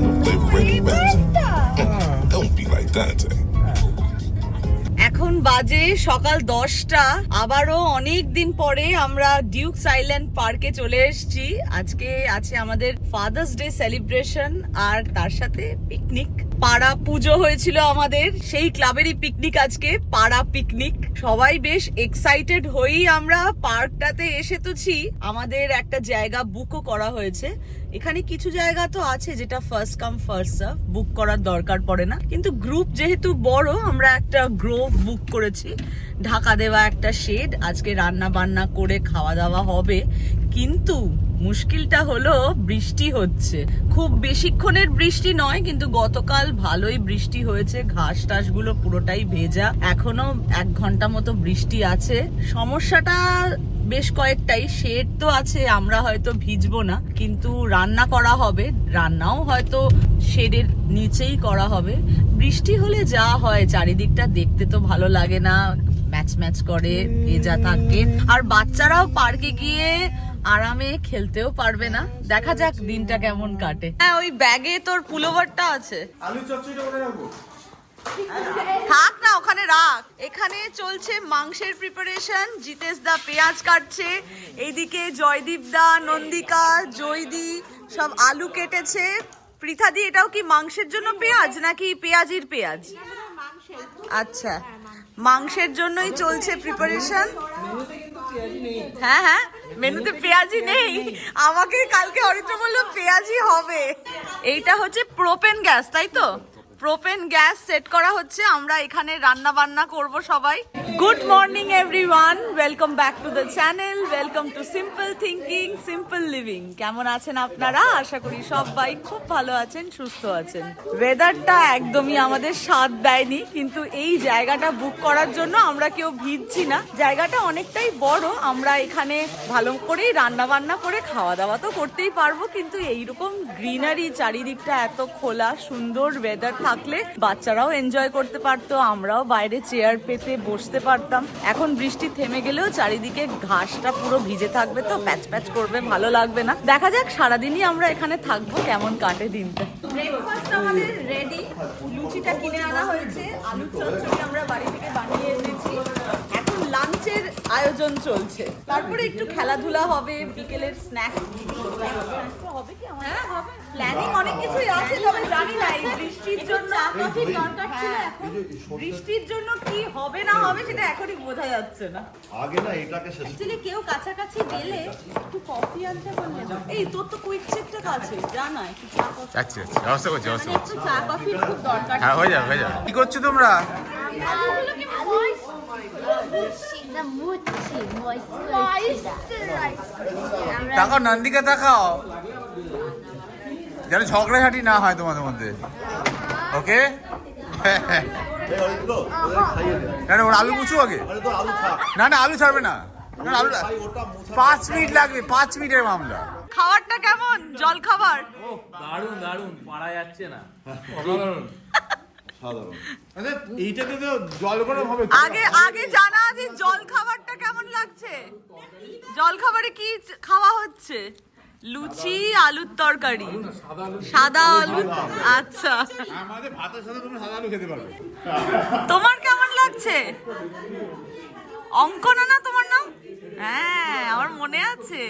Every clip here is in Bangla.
original flavor recommends. Don't be like Dante. এখন বাজে সকাল দশটা আবারও অনেক দিন পরে আমরা ডিউক আইল্যান্ড পার্কে চলে এসেছি আজকে আছে আমাদের ফাদার্স ডে সেলিব্রেশন আর তার সাথে পিকনিক পাড়া পুজো হয়েছিল আমাদের। সেই ক্লাবেরই পিকনিক আজকে, পাড়া পিকনিক সবাই বেশ এক্সাইটেড হয়েই আমরা পার্কটাতে এসে তোছি আমাদের একটা জায়গা বুকও করা হয়েছে। এখানে কিছু জায়গা তো আছে যেটা first come first serve book করার দরকার পড়ে না। কিন্তু গ্রুপ যেহেতু বড়, আমরা একটা গ্রোভ বুক করেছি। ঢাকা দেওয়া একটা শেড আজকে রান্না বান্না করে খাওয়া দাওয়া হবে। কিন্তু মুশকিলটা হলো বৃষ্টি হচ্ছে। খুব বেশিক্ষণের বৃষ্টি নয়, কিন্তু গতকাল ভালোই বৃষ্টি হয়েছে। ঘাস টাসগুলো পুরোটাই ভেজা। এখনও এক ঘণ্টা মতো বৃষ্টি আছে। সমস্যাটা বেশ কয়েকটাই। শেড তো আছে, আমরা হয়তো ভিজবো না। কিন্তু রান্না করা হবে। রান্নাও হয়তো শেডের নিচেই করা হবে। বৃষ্টি হলে যা হয়, চারিদিকটা দেখতে তো ভালো লাগে না। ম্যাচ ম্যাচ করে, ভেজা থাকে। আর বাচ্চারাও পার্কে গিয়ে আরামে খেলতেও পারবে না। দেখা যাক দিনটা কেমন কাটে। হ্যাঁ ওই ব্যাগে তোর পুলোভারটা আছে। আলু চচ্চড়িটা কোথায় রাখব? থাক না ওখানে রাখ। এখানে চলছে মাংসের প্রিপারেশন জিতেশ দা পেঁয়াজ কাটছে। এইদিকে জয়দীপ দা নন্দিকা জয়দি সব আলু কেটেছে। পৃথাদি এটাও কি মাংসের জন্য পেঁয়াজ নাকি পেঁয়াজির পেঁয়াজ? আচ্ছা। মাংসের জন্যই চলছে প্রিপারেশন হ্যাঁ হ্যাঁ। মেনুতে পেঁয়াজি নেই? আমাকে কালকে অরিত্র বলল পেঁয়াজি হবে। এইটা হচ্ছে প্রোপেন গ্যাস তাই তো? প্রোপেন গ্যাস সেট করা হচ্ছে, আমরা এখানে রান্না বান্না করব সবাই। Good morning everyone welcome back to the channel welcome to simple thinking simple living কেমন আছেন আপনারা? আশা করি সবাই খুব ভালো আছেন, সুস্থ আছেন। ওয়েদারটা একদমই আমাদের স্বাদ দেয়নি, কিন্তু এই জায়গাটা বুক করার জন্য আমরা কেউ ভিজছি না। জায়গাটা অনেকটাই বড়, আমরা এখানে ভালো করেই রান্না বান্না করে খাওয়া দাওয়া তো করতেই পারব, কিন্তু এইরকম গ্রিনারি চারিদিকটা এত খোলা, সুন্দর ওয়েদার থাকলে বাচ্চারাও এনজয় করতে পারতো আমরাও বাইরে চেয়ার পেতে বসতে পারতাম। এখন বৃষ্টি থেমে গেলেও চারিদিকে ঘাসটা পুরো ভিজে থাকবে তো প্যাচ প্যাচ করবে ভালো লাগবে না। দেখা যাক সারাদিনই আমরা এখানে থাকব কেমন কাটে দিনটা। ব্রেকফাস্ট আমাদের রেডি লুচিটা কিনে আনা হয়েছে। আলু চচ্চড়ি আমরা বাড়ি থেকে বানিয়ে এনেছি। এখন লাঞ্চের আয়োজন চলছে। তারপরে একটু খেলাধুলা হবে বিকেলের স্ন্যাক্স হবে কি? হ্যাঁ হবে। প্ল্যানিং অনেক কিছুই আছে তবে জানি না এই বৃষ্টির জন্য কফির দরকার ছিল এখন। বৃষ্টির জন্য কি হবে না হবে সেটা এখনই বোঝা যাচ্ছে না। আগে না এটাকে শেষ কেউ কাছাকাছি গেলে একটু কফি আনতে বললে এই তোর তো কুইক চেকটা কাছে জানা একটু চা কফি। করছি ব্যবস্থা মানে একটু চা কফির খুব দরকার হ্যাঁ হয়ে যাবে হয়ে যাবে। কি করছ তোমরা. তাকাও নন্দিকা তাকাও। যেন ঝগড়াঝাটি না হয় তোমাদের মধ্যে। ওকে। না না ওর আলু কুচু আগে। আরে তো আলু থাক না। না আলু ছাড়বে না আলু মোছা পাঁচ মিনিট লাগবে পাঁচ মিনিটের মামলা। খাবারটা কেমন? জল খাবার? দারুণ দারুণ। পারা যাচ্ছে না। এইটাতে তো জল গরম হবে আগে আগে জানা আছে জল খাবারটা কেমন লাগছে? জল খাবারে কি খাওয়া হচ্ছে? লুচি আলুর তরকারি। সাদা আলু। আচ্ছা। আমাদের ভাতের সাথে তুমি সাদা আলু খেতে পারবে। তোমার কেমন লাগছে? অঙ্কনা না তোমার নাম? হ্যাঁ আমার মনে আছে।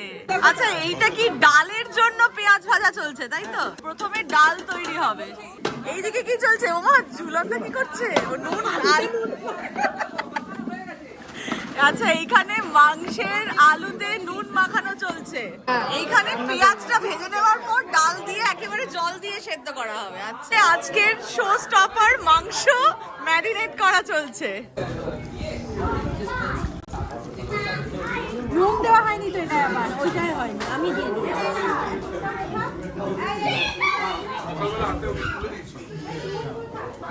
আচ্ছা এইটা কি ডালের জন্য পেঁয়াজ ভাজা চলছে তাই তো? প্রথমে ডাল তৈরি হবে। এইদিকে কি চলছে? ওমা ঝুলনটা কি করছে? ও নুন আর আচ্ছা এইখানে মাংসের আলুতে নুন মাখানো চলছে। এইখানে পেঁয়াজটা ভেজে নেওয়ার পর ডাল দিয়ে একেবারে জল দিয়ে সেদ্ধ করা হবে। আচ্ছা আজকের শো স্টপার মাংস ম্যারিনেট করা চলছে। রুম দেওয়া হয়নি তো এটা আমার ওইটাই হয়নি আমি দিয়ে দিয়েছি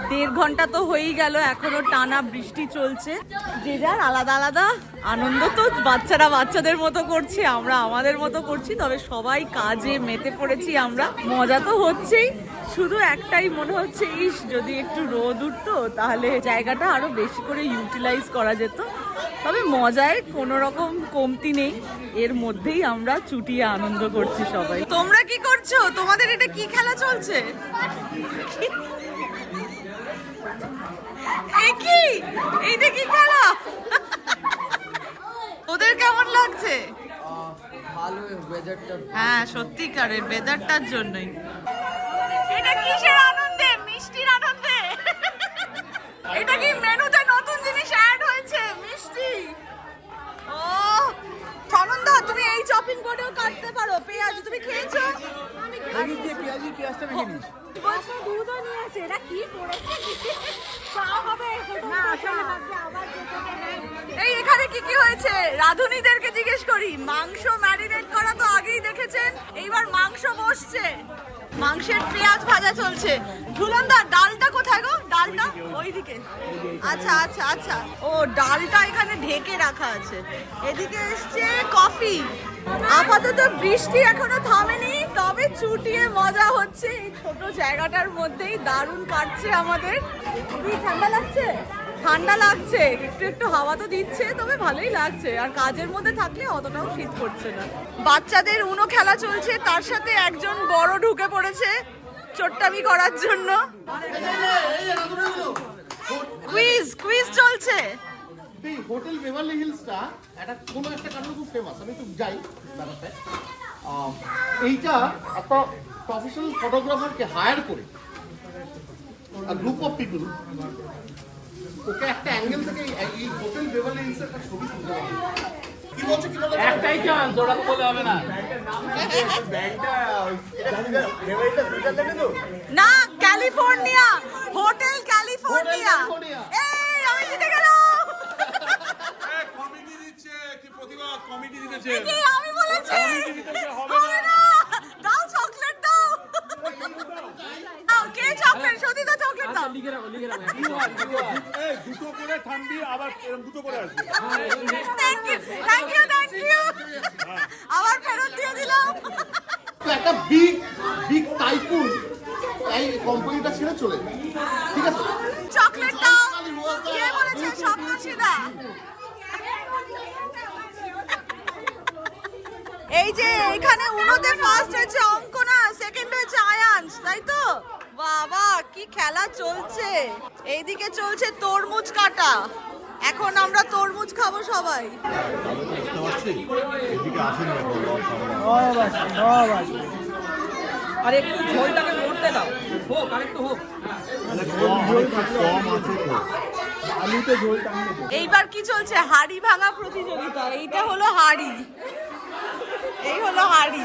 দেড় ঘণ্টা তো হয়েই গেল, এখনও টানা বৃষ্টি চলছে। যে যার আলাদা আলাদা আনন্দ তো বাচ্চারা বাচ্চাদের মতো করছে, আমরা আমাদের মতো করছি, তবে সবাই কাজে মেতে পড়েছি আমরা। মজা তো হচ্ছেই, শুধু একটাই মনে হচ্ছে, ইস, যদি একটু রোদ উঠতো, তাহলে জায়গাটা আরও বেশি করে ইউটিলাইজ করা যেত। তবে মজায় কোনো রকম কমতি নেই, এর মধ্যেই আমরা চুটিয়ে আনন্দ করছি সবাই। তোমরা কি করছ? তোমাদের এটা কি খেলা চলছে? এ কি? এইটা কি খেলা? ওদের কেমন লাগছে? ভালো ওয়েদারটা হ্যাঁ সত্যিকারের ওয়েদারটার জন্যই। এটা কিসের আনন্দে? মিষ্টির আনন্দে? এটা কি মেনুতে নতুন জিনিস অ্যাড হয়েছে? মিষ্টি? ও, সনন্দা, তুমি এই চপিং বোর্ডেও কাটতে পারো। পেঁয়াজ, তুমি খেয়েছো? পেঁয়াজি পেঁয়াজটা মেখে বলছো দুধও নিয়ে কি করেছে? হবে না এই এখানে কি কি হয়েছে? রাধুনীদেরকে জিজ্ঞেস করি মাংস ম্যারিনেট করা তো আগেই দেখেছেন এইবার মাংস বসছে। মাংসের পেঁয়াজ ভাজা চলছে। ঝুলনদা ডালটা কোথায় গো? ডালটা ওইদিকে। আচ্ছা আচ্ছা আচ্ছা। ও ডালটা এখানে ঢেকে রাখা আছে। এদিকে এসছে কফি। আপাতত বৃষ্টি এখনও থামেনি। তবে চুটিয়ে মজা হচ্ছে। এই ছোট জায়গাটার মধ্যেই দারুণ কাটছে আমাদের। কি ঠান্ডা লাগছে? ঠান্ডা লাগছে। একটু একটু হাওয়া তো দিচ্ছে, তবে ভালোই লাগছে। আর কাজের মধ্যে থাকলে অতটাও শীত করছে না। বাচ্চাদের উনো খেলা চলছে, তার সাথে একজন বড় ঢুকে পড়েছে চোট্টামি করার জন্য। কুইজ কুইজ চলছে। হোটেল বেভারলি হিলসটা একটা কোনো একটা কারণে খুব ফেমাস আমি একটু যাই ব্যাপারটা এইটা একটা প্রফেশনাল ফটোগ্রাফারকে হায়ার করে গ্রুপ অফ পিপল ওকে একটা অ্যাঙ্গেল থেকে এই- হোটেল একটা ছবি তুলতে হবে। কি বলছো কি বলছো একটাই চান্স ওটাকে বলে হবে না? না ক্যালিফোর্নিয়া হোটেল ক্যালিফোর্নিয়া ক্যালিফোর্নিয়া। এই আমি জিতে গেলাম। কমিটি দিচ্ছে কি প্রতিবাদ? কমিটি দিতেছে। আমি বলেছি কমিটি দিতেছে হবে না। না। দাও চকলেট দাও। দাও কে চকলেট সত্যি তো চকলেট দাও লিখে রাখো লিখে রাখো। এই দুটো করে থামবি আবার দুটো করে আসবে thank you thank you thank you আবার ফেরত দিয়ে দিলাম তো একটা বিগ বিগ টাইকুন এই কোম্পানিটা ছেড়ে চলে যায়। ঠিক আছে চকলেট দাও কে বলেছে সপ্তর্ষিদা এই যে এখানে উনোতে ফার্স্ট হয়েছে অঙ্কনা সেকেন্ড হয়েছে আয়ান্স তাই তো বাবা কি খেলা চলছে এইদিকে চলছে তরমুজ কাটা। এখন আমরা তরমুজ খাব সবাই। আর একটু ঝোলটাকে মরতে দাও। হোক আর একটু হোক। এইবার কি চলছে? হাড়ি ভাঙা প্রতিযোগিতা। এইটা হলো হাড়ি। এই হলো হাড়ি।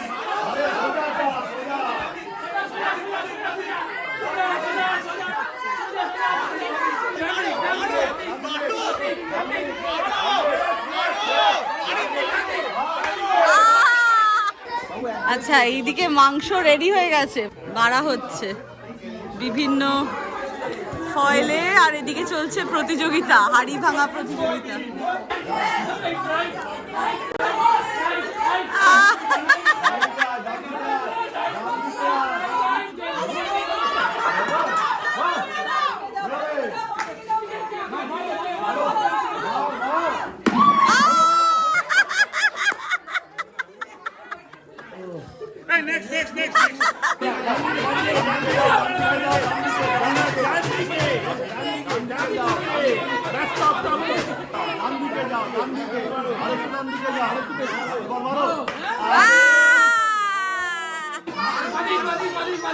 আচ্ছা এইদিকে মাংস রেডি হয়ে গেছে। বাড়া হচ্ছে। বিভিন্ন ফয়েলে আর এদিকে চলছে প্রতিযোগিতা, হাড়ি ভাঙা প্রতিযোগিতা।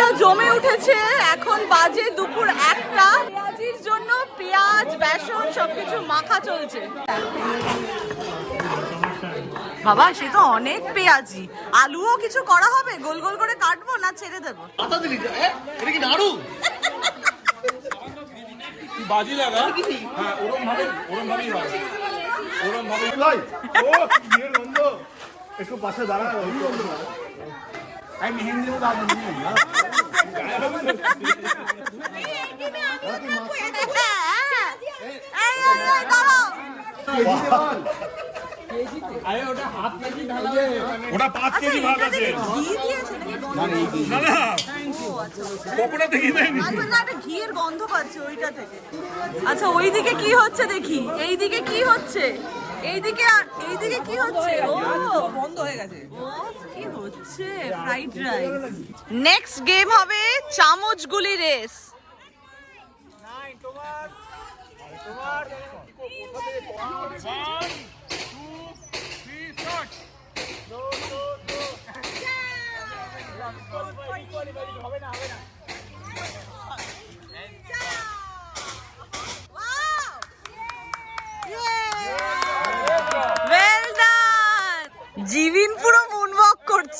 দুপুরটা জমে উঠেছে। এখন বাজে দুপুর একটা। পেঁয়াজির জন্য পেঁয়াজ বেসন সবকিছু মাখা চলছে। বাবা সে তো অনেক পেঁয়াজি। আলুও কিছু করা হবে? গোল গোল করে কাটবো না ছেড়ে দেবো? পাতা দিলি? যে, এ, এটা কি নাড়ু? বাজি লাগা? হ্যাঁ ওরম ভাবে ওরম ভাবেই ওরম একটু পাশে দাঁড়া ওটা পাঁচ কেজি আছে? না না থেকে দেয়নি একটা ঘিয়ের গন্ধ পাচ্ছি ওইটা থেকে আচ্ছা ওইদিকে কি হচ্ছে দেখি এইদিকে কি হচ্ছে এইদিকে আর- এইদিকে কি হচ্ছে ও বন্ধ হয়ে গেছে কি হচ্ছে ফ্রাইড রাইস নেক্সট গেম হবে চামচ গুলি রেস ওয়েল ডান জিবিন পুরো মুনওয়াক করছে ও তো যেহেতু জিতেছে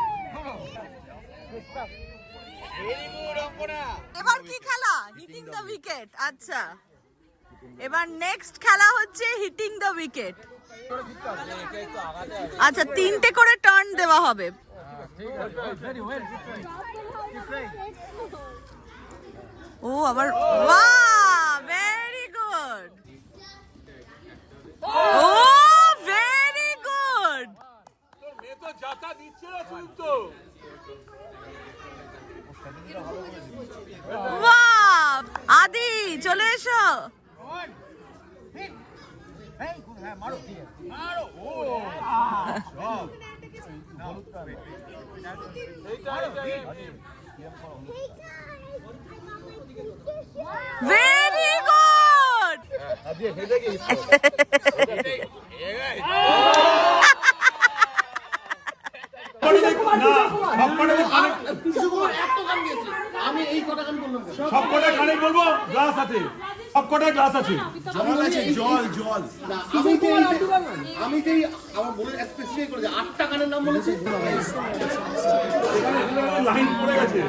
এবার কি খেলা? হিটিং দ্য উইকেট আচ্ছা। এবার নেক্সট খেলা হচ্ছে হিটিং দ্য উইকেট আচ্ছা তিনটে করে টার্ন দেওয়া হবে। ও, আবার বাহ! ভেরি গুড ও ভেরি গুড তো তো। আদি চলে এসো। ভেরি গুড আমি এই কটা গান বললাম সব কটা কানে বলব? গ্লাস আছে। সব কটা গ্লাস আছে। জল আছে জল জল। আমি যে- আমি যে আমার বলে স্পেসিফাই করে যে আটটা গানের নাম বলেছি? লাইন পড়ে গেছে।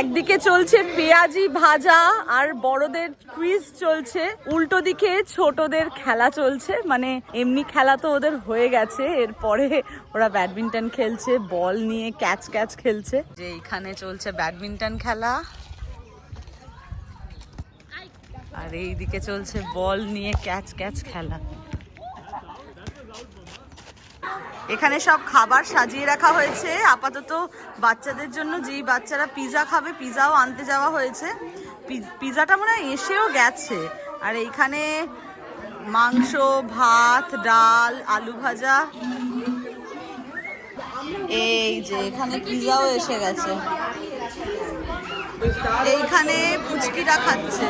একদিকে চলছে পেঁয়াজি ভাজা, আর বড়দের কুইজ চলছে। উল্টো দিকে ছোটদের খেলা চলছে। মানে এমনি খেলা তো ওদের হয়ে গেছে। এরপরে ওরা ব্যাডমিন্টন খেলছে, বল নিয়ে ক্যাচ ক্যাচ খেলছে। যে এইখানে চলছে ব্যাডমিন্টন খেলা। আর এইদিকে চলছে বল নিয়ে ক্যাচ ক্যাচ খেলা। এখানে সব খাবার সাজিয়ে রাখা হয়েছে। আপাতত বাচ্চাদের জন্য যেই বাচ্চারা পিৎজা খাবে পিৎজাও আনতে যাওয়া হয়েছে। পি- পিৎজাটা মনে হয় এসেও গেছে। আর এইখানে মাংস ভাত ডাল আলু ভাজা। এই যে এখানে পিৎজাও এসে গেছে। এইখানে পুচকিটা খাচ্ছে।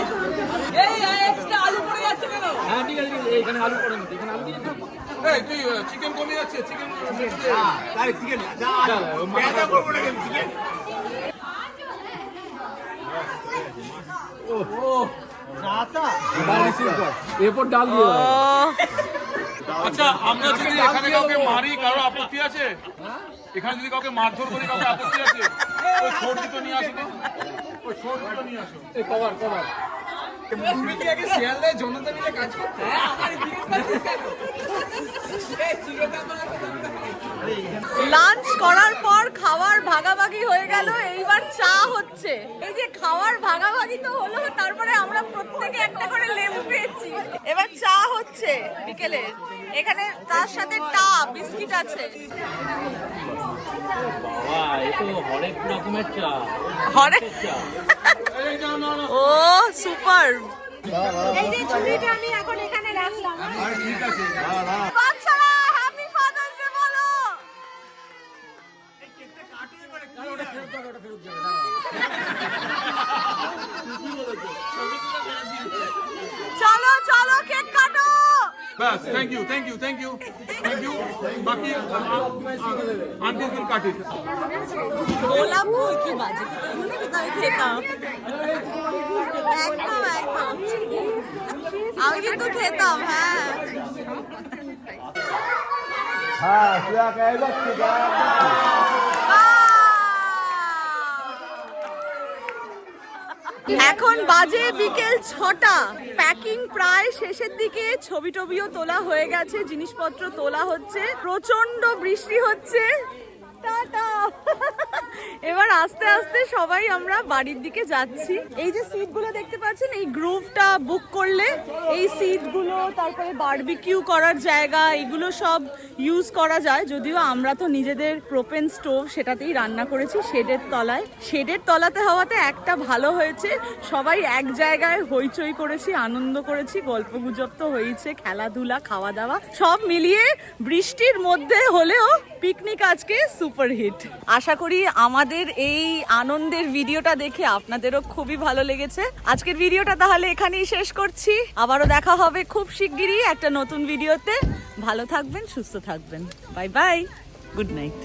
এই এক্সট্রা আলু পড়ে যাচ্ছে কেন? হ্যাঁ ঠিক আছে এখানে আলু পড়ে এখানে আলু চিকেন কমে যাচ্ছে চিকেন এরপর ডাল দিয়ে আচ্ছা আমরা যদি এখানে কাউকে মারি কারও আপত্তি আছে? এখানে যদি কাউকে মারধর করি কাউকে আপত্তি আছে? ওই সর্দি তো নিয়ে আসো তো। ওই সর্দি তো নিয়ে আসো এই কভার কভার তুমি আগে শিয়ালদায় জনতা মিলে কাজ করতে লাঞ্চ করার পর খাওয়ার ভাগাভাগি হয়ে গেল এইবার চা হচ্ছে। এই যে খাওয়ার ভাগাভাগি তো হলো তারপরে আমরা প্রত্যেকে একটা করে লেবু পেয়েছি এবার চা হচ্ছে বিকেলে। এখানে তার সাথে টা বিস্কিট আছে। হরেক রকমের চা। ও সুপার। এই যে ছুরিটা আমি এখন এখানে রাখলাম। বাচ্চারা চলো চলো কেক কাটো ব্যাস thank you thank you thank you thank you বাকি আন্টি উইল কাট ইট গোলাপ ফুল কি বাজে কিন্তু আমি খেতাম একদম একদম আমি কিন্তু খেতাম হ্যাঁ এখন বাজে বিকেল ছটা। প্যাকিং প্রায় শেষের দিকে। ছবি টবিও তোলা হয়ে গেছে, জিনিসপত্র তোলা হচ্ছে। প্রচণ্ড বৃষ্টি হচ্ছে। এবার আস্তে আস্তে সবাই আমরা বাড়ির দিকে যাচ্ছি। এই যে সিটগুলো দেখতে পাচ্ছেন, এই গ্রুপটা বুক করলে এই সিটগুলো তারপরে বারবিকিউ করার জায়গা এগুলো সব ইউজ করা যায়। যদিও আমরা তো নিজেদের প্রোপেন স্টোভ সেটাতেই রান্না করেছি শেডের তলায়। শেডের তলাতে হওয়াতে একটা ভালো হয়েছে, সবাই এক জায়গায় হইচই করেছি, আনন্দ করেছি গল্প গুজব তো হয়েছে খেলাধুলা খাওয়া দাওয়া সব মিলিয়ে বৃষ্টির মধ্যে হলেও পিকনিক আজকে সুপারহিট আশা করি আমাদের এই আনন্দের ভিডিওটা দেখে আপনাদেরও খুবই ভালো লেগেছে। আজকের ভিডিওটা তাহলে এখানেই শেষ করছি। আবারও দেখা হবে খুব শিগগিরই একটা নতুন ভিডিওতে। ভালো থাকবেন, সুস্থ থাকবেন। Bye bye. Good night.